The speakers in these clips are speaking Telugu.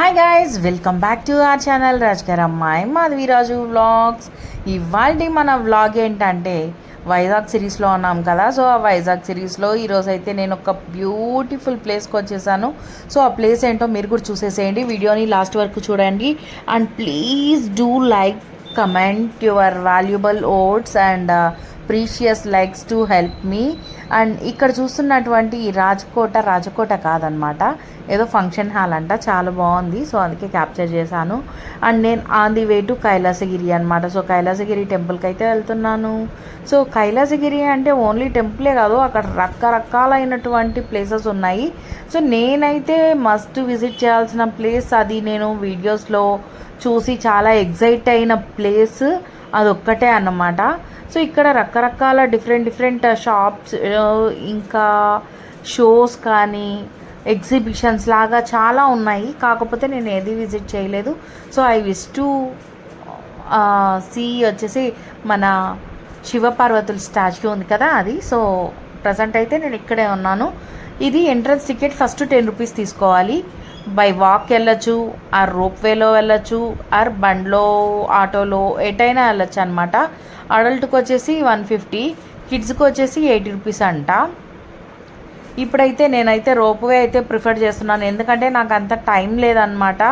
Hi guys welcome back to our channel రాజుగారు అమ్మాయి మాధవీరాజు వ్లాగ్స్ ఇవాళ మన వ్లాగ్ ఏంటంటే వైజాగ్ సిరీస్లో ఉన్నాం కదా. సో ఆ వైజాగ్ సిరీస్లో ఈరోజు అయితే నేను ఒక బ్యూటిఫుల్ ప్లేస్కి వచ్చేసాను. సో ఆ ప్లేస్ ఏంటో మీరు కూడా చూసేసేయండి. వీడియోని లాస్ట్ వరకు చూడండి. And please do like comment your valuable votes and precious likes to help me and ఇక్కడ చూస్తున్నటువంటి ఈ రాజకోట రాజకోట కాదనమాట. ఏదో ఫంక్షన్ హాల్ అంట చాలా బాగుంది. సో అందుకే క్యాప్చర్ చేశాను. అండ్ నేను on the way to Kailasagiri అనమాట సో కైలాసగిరి టెంపుల్కి అయితే వెళ్తున్నాను. సో కైలాసగిరి అంటే ఓన్లీ టెంపులే కాదు అక్కడ రకరకాలైనటువంటి ప్లేసెస్ ఉన్నాయి. సో నేనైతే మస్ట్ విజిట్ చేయాల్సిన ప్లేస్ అది నేను వీడియోస్లో చూసి చాలా ఎగ్జైట్ అయిన ప్లేస్ అదొక్కటే అన్నమాట. సో ఇక్కడ రకరకాల different different uh, shops uh, ఇంకా షోస్ కానీ ఎగ్జిబిషన్స్ లాగా చాలా ఉన్నాయి. కాకపోతే నేను ఏది విజిట్ చేయలేదు. So I wish to see వచ్చేసి మన శివపార్వతుల స్టాచ్యూ ఉంది కదా అది. సో ప్రజెంట్ అయితే నేను ఇక్కడే ఉన్నాను. ఇది entrance ticket first ten rupees తీసుకోవాలి. బై వాక్ వెళ్ళచ్చు ఆర్ రోప్వేలో వెళ్ళచ్చు ఆర్ బండ్లో ఆటోలో ఎటైనా వెళ్ళచ్చు అనమాట అడల్ట్కి వచ్చేసి వన్ ఫిఫ్టీ కిడ్స్కి వచ్చేసి ఎయిటీ రూపీస్ అంట. ఇప్పుడైతే నేనైతే రోప్వే అయితే ప్రిఫర్ చేస్తున్నాను. ఎందుకంటే నాకు అంత టైం లేదనమాట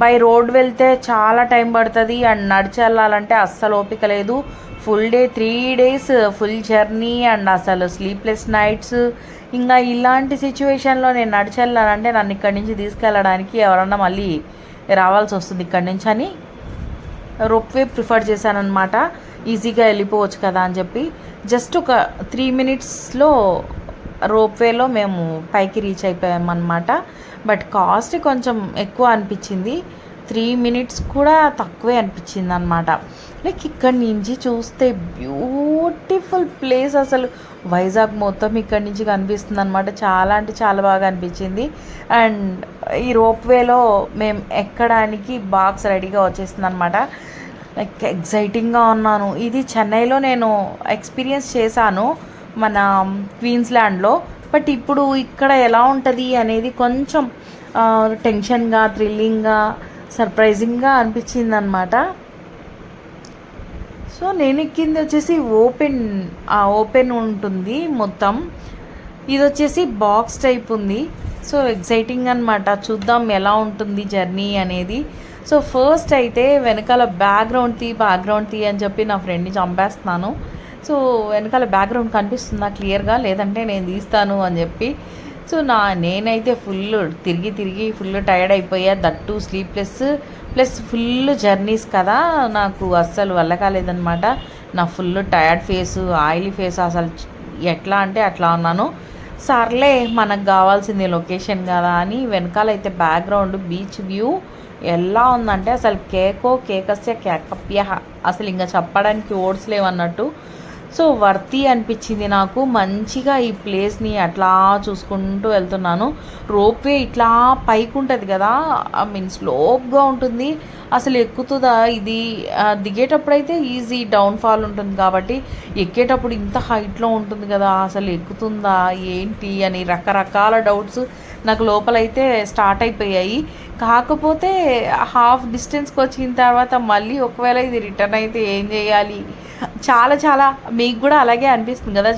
బై రోడ్ వెళ్తే చాలా టైం పడుతుంది. అండ్ నడిచి వెళ్ళాలంటే అస్సలు ఓపిక లేదు. Full day three days full journey and అసలు స్లీప్లెస్ నైట్స్ ఇంకా ఇలాంటి సిచ్యువేషన్లో నేను నడిచెళ్ళానంటే నన్ను ఇక్కడి నుంచి తీసుకెళ్ళడానికి ఎవరన్నా మళ్ళీ రావాల్సి వస్తుంది ఇక్కడి నుంచి అని రోప్వే ప్రిఫర్ చేశానమాట ఈజీగా వెళ్ళిపోవచ్చు కదా అని చెప్పి. జస్ట్ ఒక త్రీ మినిట్స్లో రోప్వేలో మేము పైకి రీచ్ అయిపోయామన్నమాట. బట్ కాస్ట్ కొంచెం ఎక్కువ అనిపించింది. త్రీ మినిట్స్ కూడా తక్కువే అనిపించింది అనమాట లైక్ ఇక్కడి నుంచి చూస్తే బ్యూటిఫుల్ ప్లేస్ అసలు. వైజాగ్ మొత్తం ఇక్కడి నుంచి కనిపిస్తుంది అనమాట చాలా అంటే చాలా బాగా అనిపించింది. అండ్ ఈ రోప్వేలో మేము ఎక్కడానికి బాక్స్ రెడీగా వచ్చేసింది అనమాట లైక్ ఎగ్జైటింగ్గా ఉన్నాను. ఇది చెన్నైలో నేను ఎక్స్పీరియన్స్ చేశాను మన క్వీన్స్లాండ్లో. బట్ ఇప్పుడు ఇక్కడ ఎలా ఉంటుంది అనేది కొంచెం టెన్షన్గా థ్రిల్లింగ్గా సర్ప్రైజింగ్గా అనిపించింది అనమాట సో నేను ఎక్కింది వచ్చేసి ఓపెన్ ఆ ఓపెన్ ఉంటుంది మొత్తం. ఇది వచ్చేసి బాక్స్ టైప్ ఉంది. సో ఎగ్జైటింగ్ అనమాట చూద్దాం ఎలా ఉంటుంది జర్నీ అనేది. సో ఫస్ట్ అయితే వెనకాల బ్యాక్గ్రౌండ్ తీ బ్యాక్గ్రౌండ్ తీ అని చెప్పి నా ఫ్రెండ్ని చంపేస్తున్నాను. సో వెనకాల బ్యాక్గ్రౌండ్ కనిపిస్తుందా క్లియర్గా? లేదంటే నేను తీస్తాను అని చెప్పి. సో నా నేనైతే ఫుల్ తిరిగి తిరిగి ఫుల్ టైర్డ్ అయిపోయా. That sleepless. Plus full journeys కదా నాకు అస్సలు వల్ల కాలేదనమాట నా full tired face oily face అసలు ఎట్లా అంటే అట్లా ఉన్నాను. సర్లే మనకు కావాల్సింది లొకేషన్ కదా అని వెనకాలైతే బ్యాక్గ్రౌండ్ బీచ్ వ్యూ ఎలా ఉందంటే అసలు కేకో కేకస్య కేకప్య అసలు ఇంకా చెప్పడానికి ఓడ్స్ లేవన్నట్టు. సో వర్తి అనిపించింది నాకు. మంచిగా ఈ ప్లేస్ని అట్లా చూసుకుంటూ వెళ్తున్నాను. రోప్వే ఇట్లా పైకి ఉంటుంది కదా ఐ మీన్ స్లోప్గా ఉంటుంది. అసలు ఎక్కుతుందా ఇది? దిగేటప్పుడు అయితే ఈజీ డౌన్ఫాల్ ఉంటుంది కాబట్టి ఎక్కేటప్పుడు ఇంత హైట్లో ఉంటుంది కదా అసలు ఎక్కుతుందా ఏంటి అని రకరకాల డౌట్స్ నాకు లోపలైతే స్టార్ట్ అయిపోయాయి. కాకపోతే హాఫ్ డిస్టెన్స్కి వచ్చిన తర్వాత మళ్ళీ ఒకవేళ ఇది రిటర్న్ అయితే ఏం చేయాలి? చాలా చాలా మీకు కూడా అలాగే అనిపిస్తుంది కదా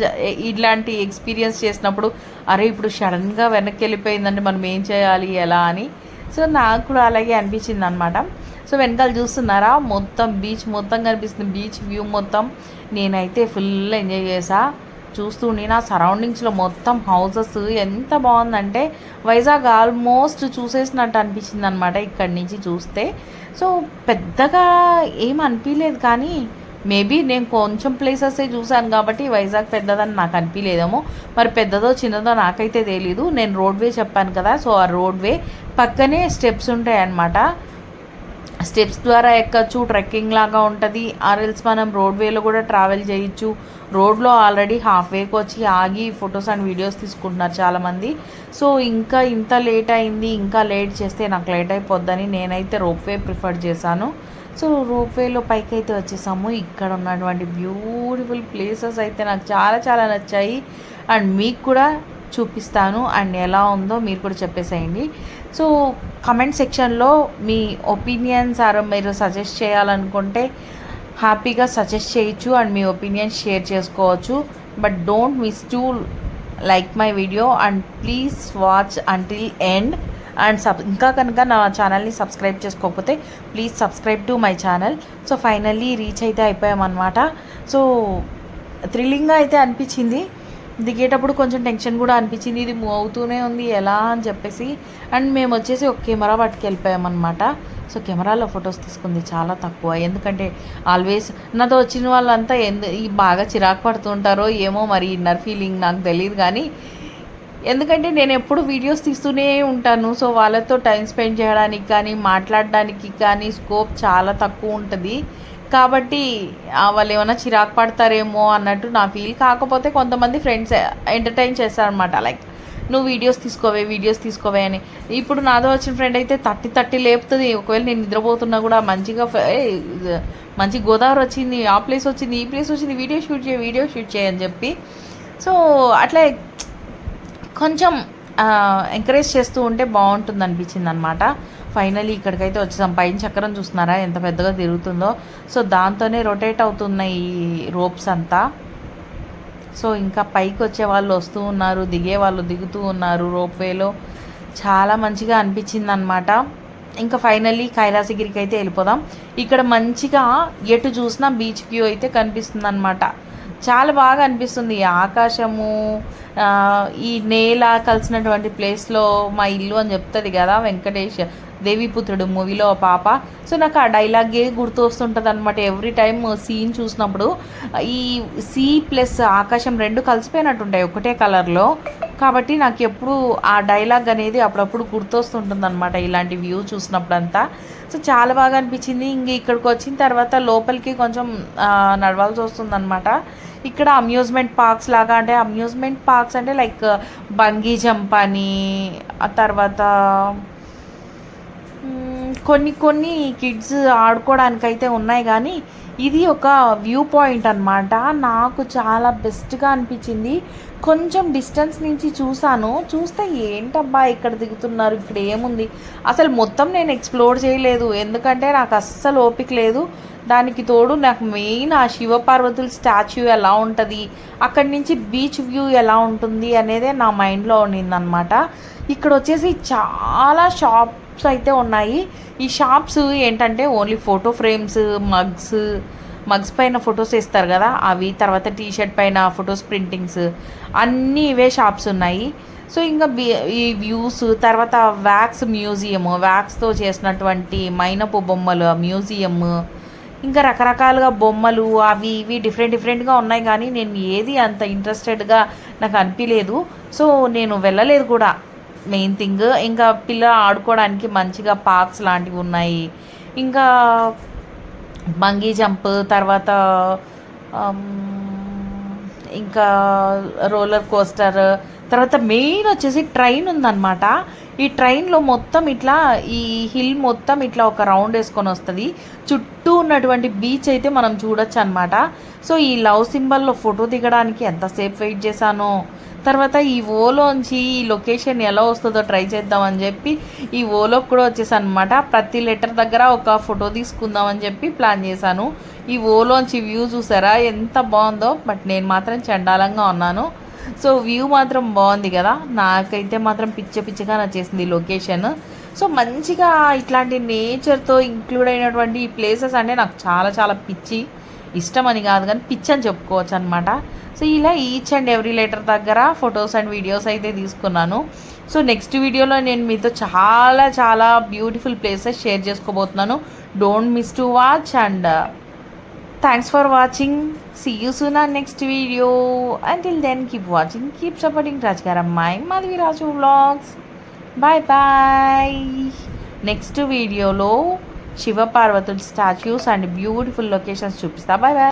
ఇట్లాంటి ఎక్స్పీరియన్స్ చేసినప్పుడు అరే ఇప్పుడు సడన్గా వెనక్కి వెళ్ళిపోయిందంటే మనం ఏం చేయాలి ఎలా అని. సో నాకు కూడా అలాగే అనిపించింది అనమాట సో వెనకాల చూస్తున్నారా? మొత్తం బీచ్ మొత్తం కనిపిస్తుంది. బీచ్ వ్యూ మొత్తం. నేనైతే ఫుల్ ఎంజాయ్ చేసా. చూస్తూ నా సరౌండింగ్స్లో మొత్తం హౌసెస్ ఎంత బాగుందంటే వైజాగ్ ఆల్మోస్ట్ చూసేసినట్టు అనిపించింది అనమాట ఇక్కడి నుంచి చూస్తే. సో పెద్దగా ఏం అనిపించలేదు కానీ మేబీ నేను కొంచెం ప్లేసెసే చూశాను కాబట్టి వైజాగ్ పెద్దదని నాకు అనిపించలేదేమో మరి పెద్దదో చిన్నదో నాకైతే తెలీదు. నేను రోడ్వే చెప్పాను కదా సో ఆ రోడ్వే పక్కనే స్టెప్స్ ఉంటాయన్నమాట. స్టెప్స్ ద్వారా ఎక్కచ్చు ట్రెక్కింగ్ లాగా ఉంటుంది. ఆర్ఎల్స్ మనం రోడ్వేలో కూడా ట్రావెల్ చేయొచ్చు. రోడ్లో ఆల్రెడీ హాఫ్ వేకి వచ్చి ఆగి ఫొటోస్ అండ్ వీడియోస్ తీసుకుంటున్నారు చాలామంది. సో ఇంకా ఇంత లేట్ అయింది ఇంకా లేట్ చేస్తే నాకు లేట్ అయిపోద్దని నేనైతే రోప్వే ప్రిఫర్ చేశాను. సో రోప్వేలో పైకి అయితే వచ్చేసాము. ఇక్కడ ఉన్నటువంటి బ్యూటిఫుల్ ప్లేసెస్ అయితే నాకు చాలా చాలా నచ్చాయి. అండ్ మీకు కూడా చూపిస్తాను అండ్ ఎలా ఉందో మీరు కూడా చెప్పేసేయండి. సో కమెంట్ సెక్షన్లో మీ ఒపీనియన్స్ ఆర్ మీరు సజెస్ట్ చేయాలనుకుంటే హ్యాపీగా సజెస్ట్ చేయొచ్చు అండ్ మీ ఒపీనియన్స్ షేర్ చేసుకోవచ్చు. But don't miss to like my video and please watch until end and sub ఇంకా కనుక నా ఛానల్ని సబ్స్క్రైబ్ చేసుకోకపోతే please subscribe to my channel so finally reach అయితే అయిపోయామన్నమాట. సో థ్రిల్లింగ్గా అయితే అనిపించింది. దిగేటప్పుడు కొంచెం టెన్షన్ కూడా అనిపించింది. ఇది మూవ్ అవుతూనే ఉంది. ఎలా అని చెప్పేసి. అండ్ మేము వచ్చేసి ఒక కెమెరా పట్టుకెళ్ళిపోయామన్నమాట సో కెమెరాలో ఫొటోస్ తీసుకుంది. చాలా తక్కువ. ఎందుకంటే ఆల్వేస్ నాతో వచ్చిన వాళ్ళంతా ఎందు బాగా చిరాకు పడుతుంటారో ఏమో మరి ఇన్నర్ ఫీలింగ్ నాకు తెలియదు కానీ ఎందుకంటే నేను ఎప్పుడు వీడియోస్ తీస్తూనే ఉంటాను. సో వాళ్ళతో టైం స్పెండ్ చేయడానికి కానీ మాట్లాడడానికి కానీ స్కోప్ చాలా తక్కువ ఉంటుంది. కాబట్టి వాళ్ళు ఏమైనా చిరాకు పడతారేమో అన్నట్టు నా ఫీల్ కాకపోతే కొంతమంది ఫ్రెండ్స్ ఎంటర్టైన్ చేస్తారనమాట లైక్ నువ్వు వీడియోస్ తీసుకోవే వీడియోస్ తీసుకోవే అని. ఇప్పుడు నాతో వచ్చిన ఫ్రెండ్ అయితే తట్టి తట్టి లేపుతుంది. ఒకవేళ నేను నిద్రపోతున్నా కూడా మంచిగా మంచి గోదావరి వచ్చింది ఆ ప్లేస్ వచ్చింది ఈ ప్లేస్ వచ్చింది వీడియో షూట్ చేయ వీడియో షూట్ చేయని చెప్పి. సో అట్లా కొంచెం ఎంకరేజ్ చేస్తూ ఉంటే బాగుంటుంది అనిపించింది అనమాట ఫైనలీ ఇక్కడికైతే వచ్చేసాం. పైన చక్రం చూస్తున్నారా? ఎంత పెద్దగా తిరుగుతుందో. సో దాంతోనే రొటేట్ అవుతున్నాయి ఈ రోప్స్ అంతా. సో ఇంకా పైకి వచ్చే వాళ్ళు వస్తూ ఉన్నారు దిగే వాళ్ళు దిగుతూ ఉన్నారు రోప్ వేలో చాలా మంచిగా అనిపించింది అనమాట ఇంకా ఫైనల్లీ కైలాసగిరికి అయితే వెళ్ళిపోదాం. ఇక్కడ మంచిగా ఎటు చూసినా బీచ్ వ్యూ అయితే కనిపిస్తుంది అనమాట చాలా బాగా అనిపిస్తుంది. ఆకాశము ఈ నేల కలిసినటువంటి ప్లేస్లో మా ఇల్లు అని చెప్తుంది కదా వెంకటేష్ దేవిపుత్రుడు మూవీలో పాప. సో నాకు ఆ డైలాగే గుర్తు వస్తుంటుంది అనమాట ఎవ్రీ టైమ్ సీన్ చూసినప్పుడు ఈ సీ ప్లస్ ఆకాశం రెండు కలిసిపోయినట్టుంటాయి ఒకటే కలర్లో. కాబట్టి నాకు ఎప్పుడు ఆ డైలాగ్ అనేది అప్పుడప్పుడు గుర్తొస్తుంటుంది అనమాట ఇలాంటి వ్యూ చూసినప్పుడంతా. సో చాలా బాగా అనిపించింది. ఇంక ఇక్కడికి వచ్చిన తర్వాత లోపలికి కొంచెం నడవాల్సి వస్తుందన్నమాట. ఇక్కడ అమ్యూజ్మెంట్ పార్క్స్ లాగా అంటే అమ్యూజ్మెంట్ పార్క్స్ అంటే లైక్ బంగీ జంప్ అని ఆ తర్వాత కొన్ని కొన్ని కిడ్స్ ఆడుకోవడానికైతే ఉన్నాయి కానీ ఇది ఒక వ్యూ పాయింట్ అనమాట నాకు చాలా బెస్ట్గా అనిపించింది. కొంచెం డిస్టెన్స్ నుంచి చూశాను. చూస్తే ఏంటబ్బా ఇక్కడ దిగుతున్నారు? ఇక్కడ ఏముంది? అసలు మొత్తం నేను ఎక్స్ప్లోర్ చేయలేదు. ఎందుకంటే నాకు అస్సలు ఓపిక లేదు. దానికి తోడు నాకు మెయిన్ ఆ శివపార్వతుల స్టాచ్యూ ఎలా ఉంటుంది? అక్కడి నుంచి బీచ్ వ్యూ ఎలా ఉంటుంది? అనేదే నా మైండ్లో ఉండిందనమాట ఇక్కడ వచ్చేసి చాలా షాప్ షాప్స్ అయితే ఉన్నాయి. ఈ షాప్స్ ఏంటంటే only photo frames mugs mugs పైన ఫొటోస్ వేస్తారు కదా. అవి తర్వాత టీ షర్ట్ పైన ఫొటోస్ ప్రింటింగ్స్ అన్నీ ఇవే షాప్స్ ఉన్నాయి. సో ఇంకా ఈ వ్యూస్ తర్వాత వ్యాక్స్ మ్యూజియం వ్యాక్స్తో చేసినటువంటి మైనపు బొమ్మలు మ్యూజియం ఇంకా రకరకాలుగా బొమ్మలు అవి ఇవి డిఫరెంట్ డిఫరెంట్గా ఉన్నాయి కానీ నేను ఏది అంత ఇంట్రెస్టెడ్గా నాకు అనిపించలేదు సో నేను వెళ్ళలేదు కూడా. మెయిన్ థింగ్ ఇంకా పిల్లలు ఆడుకోవడానికి మంచిగా పార్క్స్ లాంటివి ఉన్నాయి. ఇంకా బంగీ జంప్ తర్వాత um, ఇంకా రోలర్ కోస్టర్ తర్వాత మెయిన్ వచ్చేసి ట్రైన్ ఉందన్నమాట. ఈ ట్రైన్లో మొత్తం ఇట్లా ఈ హిల్ మొత్తం ఇట్లా ఒక రౌండ్ వేసుకొని వస్తుంది. చుట్టూ ఉన్నటువంటి బీచ్ అయితే మనం చూడొచ్చు అనమాట సో ఈ లవ్ సింబల్లో ఫోటో దిగడానికి ఎంతసేపు వెయిట్ చేశానో. తర్వాత ఈ ఓలోంచి ఈ లొకేషన్ ఎలా వస్తుందో ట్రై చేద్దామని చెప్పి ఈ ఓలోకి కూడా వచ్చేసాను అనమాట ప్రతి లెటర్ దగ్గర ఒక ఫోటో తీసుకుందామని చెప్పి ప్లాన్ చేశాను. ఈ ఓలోంచి వ్యూ చూసారా? ఎంత బాగుందో. బట్ నేను మాత్రం చండాలంగా ఉన్నాను. సో వ్యూ మాత్రం బాగుంది కదా. నాకైతే మాత్రం పిచ్చ పిచ్చగా నచ్చేసింది లొకేషన్. సో మంచిగా ఇట్లాంటి నేచర్తో ఇంక్లూడ్ అయినటువంటి ఈ ప్లేసెస్ అంటే నాకు చాలా చాలా పిచ్చి. ఇష్టం అని కాదు కానీ పిచ్ అని చెప్పుకోవచ్చు అనమాట సో ఇలా ఈచ్ అండ్ ఎవ్రీ లెటర్ దగ్గర ఫొటోస్ అండ్ వీడియోస్ అయితే తీసుకున్నాను. సో నెక్స్ట్ వీడియోలో నేను మీతో చాలా చాలా బ్యూటిఫుల్ ప్లేసెస్ షేర్ చేసుకోబోతున్నాను. Don't miss to watch and thanks for watching see you soon or next video until then keep watching keep supporting రాజుగారమ్మాయి Madhavi Raju vlogs bye bye next వీడియోలో శివపార్వతుల స్టాచ్యూస్ అండ్ బ్యూటిఫుల్ లొకేషన్స్ చూపిస్తా. Bye bye